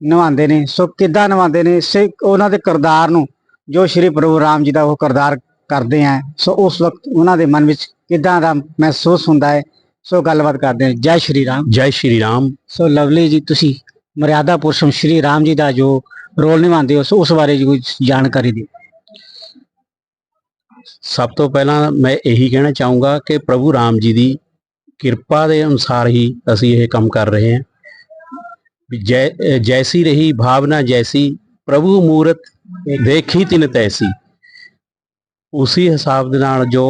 ਨਿਭਾਉਂਦੇ ਨੇ ਸੋ ਕਿੱਦਾਂ ਨਿਭਾਉਂਦੇ ਨੇ ਸੇ ਉਹਨਾਂ ਦੇ ਕਿਰਦਾਰ ਨੂੰ ਜੋ ਸ਼੍ਰੀ ਪ੍ਰਭੂ ਰਾਮ ਜੀ ਦਾ ਉਹ ਕਿਰਦਾਰ ਕਰਦੇ ਆ ਸੋ ਉਸ ਵਕਤ ਉਹਨਾਂ ਦੇ ਮਨ ਵਿੱਚ ਕਿੱਦਾਂ ਦਾ ਮਹਿਸੂਸ ਹੁੰਦਾ ਹੈ ਸੋ ਗੱਲਬਾਤ ਕਰਦੇ ਨੇ ਜੈ ਸ਼੍ਰੀ ਰਾਮ ਜੈ ਸ਼੍ਰੀ ਰਾਮ ਸੋ ਲਵਲੀ ਜੀ ਤੁਸੀਂ ਮਰਿਆਦਾ ਪੁਰਸ਼ਮ ਸ਼੍ਰੀ ਰਾਮ ਜੀ ਦਾ ਜੋ ਰੋਲ ਨਿਭਾਉਂਦੇ ਹੋ, ਉਸ ਬਾਰੇ ਜੀ ਕੋਈ ਜਾਣਕਾਰੀ ਦਿਓ। ਸਭ ਤੋਂ ਪਹਿਲਾਂ ਮੈਂ ਇਹੀ ਕਹਿਣਾ ਚਾਹੂੰਗਾ ਕਿ ਪ੍ਰਭੂ ਰਾਮ ਜੀ ਦੀ ਕਿਰਪਾ ਦੇ ਅਨੁਸਾਰ ਹੀ ਅਸੀਂ ਇਹ ਕੰਮ ਕਰ ਰਹੇ ਹਾਂ। ਜੈ, ਜੈਸੀ ਰਹੀ ਭਾਵਨਾ ਜੈਸੀ, ਪ੍ਰਭੂ ਮੂਰਤ ਦੇਖੀ ਤਿਨ ਤੈਸੀ। ਉਸੇ ਹਿਸਾਬ ਦੇ ਨਾਲ ਜੋ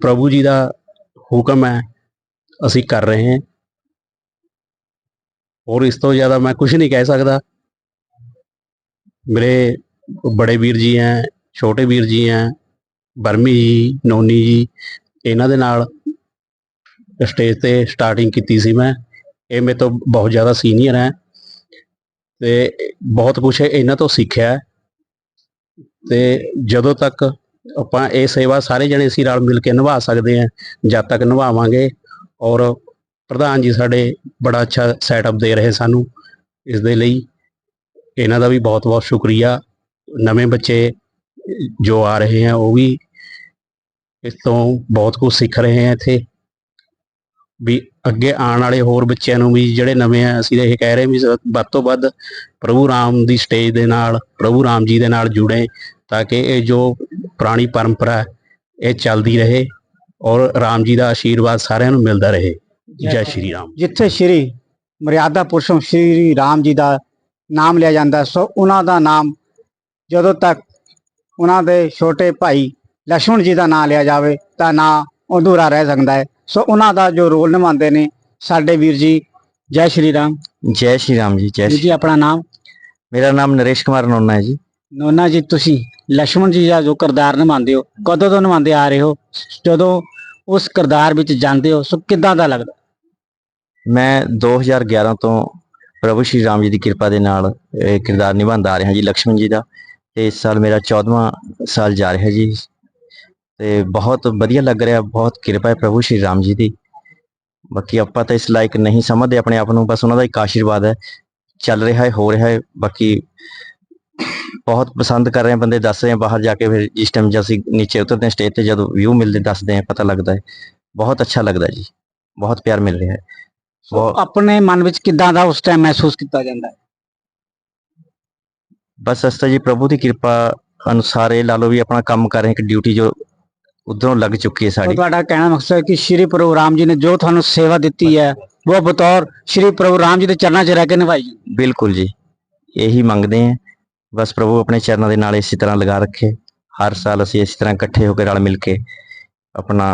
ਪ੍ਰਭੂ ਜੀ ਦਾ ਹੁਕਮ ਹੈ, ਅਸੀਂ ਕਰ ਰਹੇ ਹਾਂ। ਹੋਰ ਇਸ ਤੋਂ ਜ਼ਿਆਦਾ ਮੈਂ ਕੁਝ ਨਹੀਂ ਕਹਿ ਸਕਦਾ। ਮੇਰੇ ਬੜੇ ਵੀਰ ਜੀ ਹੈ, ਛੋਟੇ ਵੀਰ ਜੀ ਹੈ, ਬਰਮੀ ਜੀ, ਨੋਨੀ ਜੀ, ਇਹਨਾਂ ਦੇ ਨਾਲ ਸਟੇਜ ਤੇ ਸਟਾਰਟਿੰਗ ਕੀਤੀ ਸੀ ਮੈਂ ਇਹ ਮੇਰੇ ਤੋਂ ਬਹੁਤ ਜ਼ਿਆਦਾ ਸੀਨੀਅਰ ਹੈ ਤੇ ਬਹੁਤ ਕੁਝ ਇਹਨਾਂ ਤੋਂ ਸਿੱਖਿਆ ਹੈ। ਤੇ ਜਦੋਂ ਤੱਕ ਆਪਾਂ ਇਹ ਸੇਵਾ ਸਾਰੇ ਜਣੇ ਅਸੀਂ ਰਲ ਮਿਲ ਕੇ ਨਿਭਾ ਸਕਦੇ ਹਾਂ, ਜਦ ਤੱਕ ਨਿਭਾਵਾਂਗੇ ਔਰ ਪ੍ਰਧਾਨ ਜੀ ਸਾਡੇ ਬੜਾ ਅੱਛਾ ਸੈਟਅਪ ਦੇ ਰਹੇ ਸਾਨੂੰ ਇਸ ਦੇ ਲਈ ਇਹਨਾਂ ਦਾ ਵੀ ਬਹੁਤ ਬਹੁਤ ਸ਼ੁਕਰੀਆ। ਨਵੇਂ ਬੱਚੇ ਜੋ ਆ ਰਹੇ ਹੈ ਉਹ ਵੀ ਇਸ ਤੋਂ ਬਹੁਤ ਕੁਝ ਸਿੱਖ ਰਹੇ ਹੈ ਇੱਥੇ। ਵੀ ਅੱਗੇ ਆਉਣ ਵਾਲੇ ਹੋਰ ਬੱਚਿਆਂ ਨੂੰ ਵੀ ਜਿਹੜੇ ਨਵੇਂ ਆ ਅਸੀਂ ਇਹ ਕਹਿ ਰਹੇ ਵੀ ਵੱਧ ਤੋਂ ਵੱਧ ਪ੍ਰਭੂ ਰਾਮ ਦੀ ਸਟੇਜ ਦੇ ਨਾਲ ਪ੍ਰਭੂ ਰਾਮ ਜੀ ਦੇ ਨਾਲ ਜੁੜੇ ਤਾਂ ਕਿ ਇਹ ਜੋ ਪੁਰਾਣੀ ਪਰੰਪਰਾ ਹੈ, ਇਹ ਚੱਲਦੀ ਰਹੇ ਔਰ ਰਾਮ ਜੀ ਦਾ ਆਸ਼ੀਰਵਾਦ ਸਾਰਿਆਂ ਨੂੰ ਮਿਲਦਾ ਰਹੇ। ਜੈ ਸ਼੍ਰੀ ਰਾਮ। ਜਿੱਥੇ ਸ਼੍ਰੀ ਮਰਿਆਦਾ ਪੁਰਸ਼ਮ ਸ਼੍ਰੀ ਰਾਮ ਜੀ ਦਾ ਨਾਮ ਲਿਆ ਜਾਂਦਾ ਸੋ ਉਹਨਾਂ ਦਾ ਨਾਮ ਜਦੋਂ ਤੱਕ ਉਹਨਾਂ ਦੇ ਛੋਟੇ ਭਾਈ ਲక్ష్మణ ਜੀ ਦਾ ਨਾਮ ਲਿਆ ਜਾਵੇ ਤਾਂ ਨਾਂ ਅਧੂਰਾ ਰਹਿ ਸਕਦਾ ਹੈ। ਸੋ ਉਹਨਾਂ ਦਾ ਜੋ ਰੋਲ ਨਿਭਾਉਂਦੇ ਨੇ ਸਾਡੇ ਵੀਰ ਜੀ ਜੈ ਸ਼੍ਰੀ ਰਾਮ। ਜੈ ਸ਼੍ਰੀ ਰਾਮ ਜੀ ਜੈ ਜੀ ਆਪਣਾ ਨਾਮ? ਮੇਰਾ ਨਾਮ ਨਰੇਸ਼ ਕੁਮਾਰ ਨੋਨਾ ਹੈ ਜੀ। ਨੋਨਾ ਜੀ ਤੁਸੀਂ ਲక్ష్మణ ਜੀ ਦਾ ਜੋ ਕਿਰਦਾਰ ਨਿਭਾਉਂਦੇ ਹੋ ਕਦੋਂ ਤੋਂ ਨਿਭਾਉਂਦੇ ਆ ਰਹੇ ਹੋ? ਜਦੋਂ ਉਸ ਕਿਰਦਾਰ ਵਿੱਚ ਜਾਂਦੇ ਹੋ ਸੋ ਕਿੱਦਾਂ ਦਾ ਲੱਗਦਾ? ਮੈਂ 2011 ਤੋਂ ਪ੍ਰਭੂ ਸ਼੍ਰੀ ਰਾਮ ਜੀ ਦੀ ਕਿਰਪਾ ਦੇ ਨਾਲ ਕਿਰਦਾਰ ਨਿਭਾਉਂਦਾ ਆ ਰਿਹਾ ਜੀ ਲక్ష్ਮਣ ਜੀ ਦਾ। ਤੇ ਇਸ ਸਾਲ ਮੇਰਾ 14ਵਾਂ ਸਾਲ ਜਾ ਰਿਹਾ ਜੀ। ਤੇ ਬਹੁਤ ਵਧੀਆ ਲੱਗ ਰਿਹਾ, ਬਹੁਤ ਕਿਰਪਾ ਹੈ ਪ੍ਰਭੂ ਸ਼੍ਰੀ ਰਾਮ ਜੀ ਦੀ। ਬਾਕੀ ਆਪਾਂ ਤਾਂ ਇਸ ਲਾਇਕ ਨਹੀਂ ਸਮਝਦੇ ਆਪਣੇ ਆਪ ਨੂੰ, ਬਸ ਉਹਨਾਂ ਦਾ ਇੱਕ ਆਸ਼ੀਰਵਾਦ ਹੈ। ਚੱਲ ਰਿਹਾ ਹੈ, ਹੋ ਰਿਹਾ ਹੈ। ਬਾਕੀ ਬਹੁਤ ਪਸੰਦ ਕਰ ਰਹੇ ਬੰਦੇ ਦੱਸ ਰਹੇ ਬਾਹਰ ਜਾ ਕੇ ਫਿਰ ਜਿਸ ਟਾਈਮ ਜਦ ਅਸੀਂ ਨੀਚੇ ਉਤਰਦੇ ਹਾਂ ਸਟੇਜ ਤੇ ਜਦੋਂ ਵਿਊ ਮਿਲਦੇ, ਦੱਸਦੇ ਆ ਪਤਾ ਲੱਗਦਾ ਹੈ। ਬਹੁਤ ਅੱਛਾ ਲੱਗਦਾ ਜੀ। ਬਹੁਤ ਪਿਆਰ ਮਿਲ ਰਿਹਾ ਹੈ। ਸੋ ਆਪਣੇ ਮਨ ਵਿੱਚ ਕਿਦਾਂ ਦਾ ਉਸ ਟਾਈਮ ਮਹਿਸੂਸ ਕੀਤਾ ਜਾਂਦਾ ਹੈ? ਬਸ ਅਸਤਾ ਜੀ ਪ੍ਰਭੂ ਦੀ ਕਿਰਪਾ ਅਨੁਸਾਰ ਇਹ ਲਾ ਵੀ ਆਪਣਾ ਕੰਮ ਕਰ ਰਹੇ ਹਾਂ, ਇੱਕ ਡਿਊਟੀ ਜੋ ਉਧਰੋਂ ਲੱਗ ਚੁੱਕੀ ਹੈ ਸਾਡੀ। ਤੁਹਾਡਾ ਕਹਿਣਾ ਮਕਸਦ ਹੈ ਕਿ ਸ਼੍ਰੀ ਪ੍ਰਭੂ ਰਾਮ ਜੀ ਨੇ ਜੋ ਤੁਹਾਨੂੰ ਸੇਵਾ ਦਿੱਤੀ ਹੈ ਉਹ ਬਤੌਰ ਸ਼੍ਰੀ ਪ੍ਰਭੂ ਰਾਮ ਜੀ ਦੇ ਚਰਨਾਂ 'ਚ ਰਹਿ ਕੇ ਨਿਭਾਈ ਬਿਲਕੁਲ ਜੀ ਇਹੀ ਮੰਗਦੇ ਆ ਬਸ ਪ੍ਰਭੂ ਆਪਣੇ ਚਰਨਾਂ ਦੇ ਨਾਲ ਇਸੇ ਤਰ੍ਹਾਂ ਲਗਾ ਰੱਖੇ। ਹਰ ਸਾਲ ਅਸੀਂ ਇਸੇ ਤਰ੍ਹਾਂ ਇਕੱਠੇ ਹੋ ਕੇ ਰਲ ਮਿਲ ਕੇ ਆਪਣਾ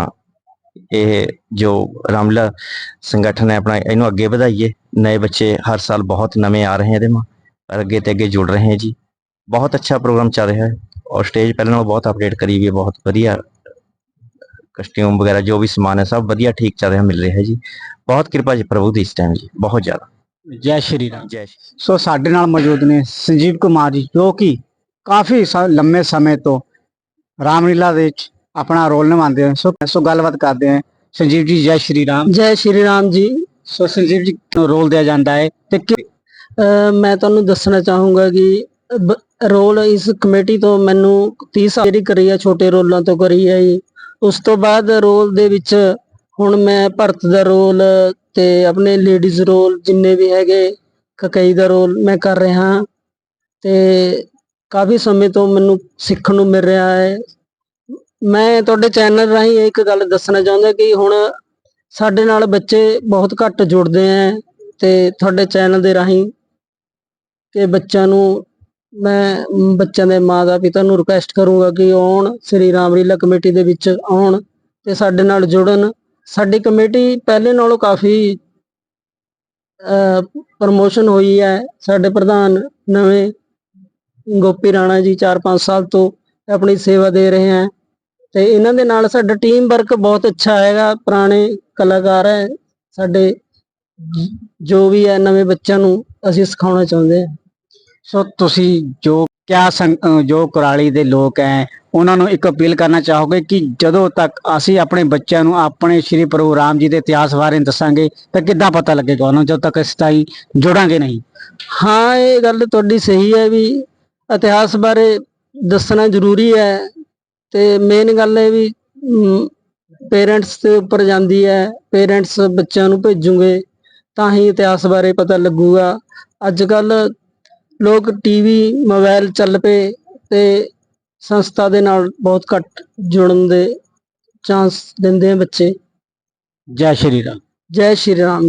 ਇਹ ਜੋ ਰਾਮਲਾ ਸੰਗਠਨ ਹੈ ਆਪਣਾ ਇਹਨੂੰ ਅੱਗੇ ਵਧਾਈਏ। ਨਏ ਬੱਚੇ ਹਰ ਸਾਲ ਬਹੁਤ ਨਵੇਂ ਆ ਰਹੇ ਹਨ ਇਹਦੇ ਮਾ। ਪਰ ਅੱਗੇ ਤੇ ਅੱਗੇ ਜੁੜ ਰਹੇ ਹੈ ਜੀ। ਬਹੁਤ ਅੱਛਾ ਪ੍ਰੋਗਰਾਮ ਚੱਲ ਰਿਹਾ ਹੈ। ਔਰ ਸਟੇਜ ਪਹਿਲਾਂ ਨਾਲੋਂ ਬਹੁਤ ਅਪਡੇਟ ਕਰੀ ਵੀ ਹੈ ਬਹੁਤ ਵਧੀਆ। ਕਸਟਿਊਮ ਵਗੈਰਹ ਜੋ ਵੀ ਸਮਾਨ ਹੈ ਸਭ ਵਧੀਆ ਠੀਕ ਚੱਲ ਰਿਹਾ ਮਿਲ ਰਿਹਾ ਹੈ ਜੀ। ਬਹੁਤ ਕਿਰਪਾ ਜੀ ਪ੍ਰਭੂ ਦੀ ਇਸ ਟਾਈਮ ਜੀ ਬਹੁਤ ਜ਼ਿਆਦਾ। ਜੈ ਸ਼੍ਰੀ ਰਾਮ। ਜੈ ਸ਼੍ਰੀ ਸੋ ਸਾਡੇ ਨਾਲ ਮੌਜੂਦ ਨੇ ਸੰਜੀਵ ਕੁਮਾਰ ਜੀ ਜੋ ਕਿ ਕਾਫੀ ਲੰਮੇ ਸਮੇਂ ਤੋਂ ਰਾਮਲੀਲਾ ਦੇ ਵਿੱਚ ਆਪਣਾ ਰੋਲ ਨਿਭਾਉਂਦੇ ਹਨ ਸੋ ਸੋ ਗੱਲਬਾਤ ਕਰਦੇ ਹਾਂ ਸੰਜੀਵ ਜੀ ਜੈ ਸ਼੍ਰੀ ਰਾਮ। ਜੈ ਸ਼੍ਰੀ ਰਾਮ ਜੀ। ਸੋ ਸੰਜੀਵ ਜੀ ਕਿਉਂ ਰੋਲ ਦਿਆ ਜਾਂਦਾ ਹੈ ਤੇ ਕਿ- ਮੈਂ ਤੁਹਾਨੂੰ ਦੱਸਣਾ ਚਾਹੂੰਗਾ ਕਿ ਬ- ਰੋਲ ਇਸ ਕਮੇਟੀ ਤੋਂ ਮੈਨੂੰ 30 ਸਾਲ ਜਿਹੜੀ ਕਰੀ ਹੈ ਛੋਟੇ ਰੋਲਾਂ ਤੋਂ ਕਰੀ ਹੈ ਜੀ ਉਸ ਤੋਂ ਬਾਅਦ ਰੋਲ ਦੇ ਵਿੱਚ ਹੁਣ ਮੈਂ ਭਰਤ ਦਾ ਰੋਲ ਤੇ ਆਪਣੇ ਲੇਡੀਜ਼ ਰੋਲ ਜਿੰਨੇ ਵੀ ਹੈਗੇ ਕਕਈ ਦਾ ਰੋਲ ਮੈਂ ਕਰ ਰਿਹਾ ਹਾਂ। ਤੇ ਕਾਫੀ ਸਮੇਂ ਤੋਂ ਮੈਨੂੰ ਸਿੱਖਣ ਨੂੰ ਮਿਲ ਰਿਹਾ ਹੈ। ਮੈਂ ਤੁਹਾਡੇ ਚੈਨਲ ਰਾਹੀਂ ਇੱਕ ਗੱਲ ਦੱਸਣਾ ਚਾਹੁੰਦਾ ਕਿ ਹੁਣ ਸਾਡੇ ਨਾਲ ਬੱਚੇ ਬਹੁਤ ਘੱਟ ਜੁੜਦੇ ਆ ਤੇ ਤੁਹਾਡੇ ਚੈਨਲ ਦੇ ਰਾਹੀਂ ਕਿ ਬੱਚਿਆਂ ਨੂੰ ਮੈਂ ਬੱਚਿਆਂ ਦੇ ਮਾਤਾ ਪਿਤਾ ਨੂੰ ਰਿਕੁਐਸਟ ਕਰੂੰਗਾ ਕਿ ਆਉਣ, ਸ੍ਰੀ ਰਾਮਲੀਲਾ ਕਮੇਟੀ ਦੇ ਵਿੱਚ ਆਉਣ ਤੇ ਸਾਡੇ ਨਾਲ ਜੁੜਨ। ਸਾਡੀ ਕਮੇਟੀ ਪਹਿਲੇ ਨਾਲੋਂ ਕਾਫੀ ਪ੍ਰਮੋਸ਼ਨ ਹੋਈ ਹੈ ਸਾਡੇ ਪ੍ਰਧਾਨ ਨਵੇਂ ਗੋਪੀ ਰਾਣਾ ਜੀ 4-5 ਸਾਲ ਤੋਂ ਆਪਣੀ ਸੇਵਾ ਦੇ ਰਹੇ ਹੈ ਤੇ ਇਹਨਾਂ ਦੇ ਨਾਲ ਸਾਡਾ ਟੀਮ ਵਰਕ ਬਹੁਤ ਅੱਛਾ ਹੈਗਾ ਪੁਰਾਣੇ ਕਲਾਕਾਰ ਹੈ ਸਾਡੇ ਜ- ਵੀ ਹੈ ਨਵੇਂ ਬੱਚਿਆਂ ਨੂੰ ਅਸੀਂ ਸਿਖਾਉਣਾ ਚਾਹੁੰਦੇ ਹਾਂ। ਸੋ ਤੁਸੀਂ ਜੋ ਕਿਆ ਜੋ ਕੁਰਾਲੀ ਦੇ ਲੋਕ ਹੈ ਉਹਨਾਂ ਨੂੰ ਇੱਕ ਅਪੀਲ ਕਰਨਾ ਚਾਹੋਗੇ ਕਿ ਜਦੋਂ ਤੱਕ ਅਸੀਂ ਆਪਣੇ ਬੱਚਿਆਂ ਨੂੰ ਆਪਣੇ ਸ਼੍ਰੀ ਪ੍ਰਭੂ ਰਾਮ ਜੀ ਦੇ ਇਤਿਹਾਸ ਬਾਰੇ ਦੱਸਾਂਗੇ ਤਾਂ ਕਿੱਦਾਂ ਪਤਾ ਲੱਗੇਗਾ ਉਹਨਾਂ ਨੂੰ ਜਦੋਂ ਤੱਕ ਅਸੀਂ ਤਾਈ ਜੁੜਾਂਗੇ ਨਹੀਂ? ਹਾਂ ਇਹ ਗੱਲ ਤੁਹਾਡੀ ਸਹੀ ਹੈ ਵੀ ਇਤਿਹਾਸ ਬਾਰੇ ਦੱਸਣਾ ਜ਼ਰੂਰੀ ਹੈ। ਤੇ ਮੇਨ ਗੱਲ ਇਹ ਵੀ ਪੇਰੈਂਟਸ ਦੇ ਉੱਪਰ ਜਾਂਦੀ ਹੈ। ਪੇਰੈਂਟਸ ਬੱਚਿਆਂ ਨੂੰ ਭੇਜੂਗੇ ਤਾਂ ਹੀ ਇਤਿਹਾਸ ਬਾਰੇ ਪਤਾ ਲੱਗੂਗਾ। ਅੱਜ ਕੱਲ ਲੋਕ ਟੀਵੀ ਮੋਬਾਈਲ ਚੱਲ ਪਏ ਤੇ ਸੰਸਥਾ ਦੇ ਨਾਲ ਬਹੁਤ ਘੱਟ ਜੁੜਨ ਦੇ ਚਾਂਸ ਦਿੰਦੇ ਆ ਬੱਚੇ। ਜੈ ਸ਼੍ਰੀ ਰਾਮ। ਜੈ ਸ਼੍ਰੀ ਰਾਮ।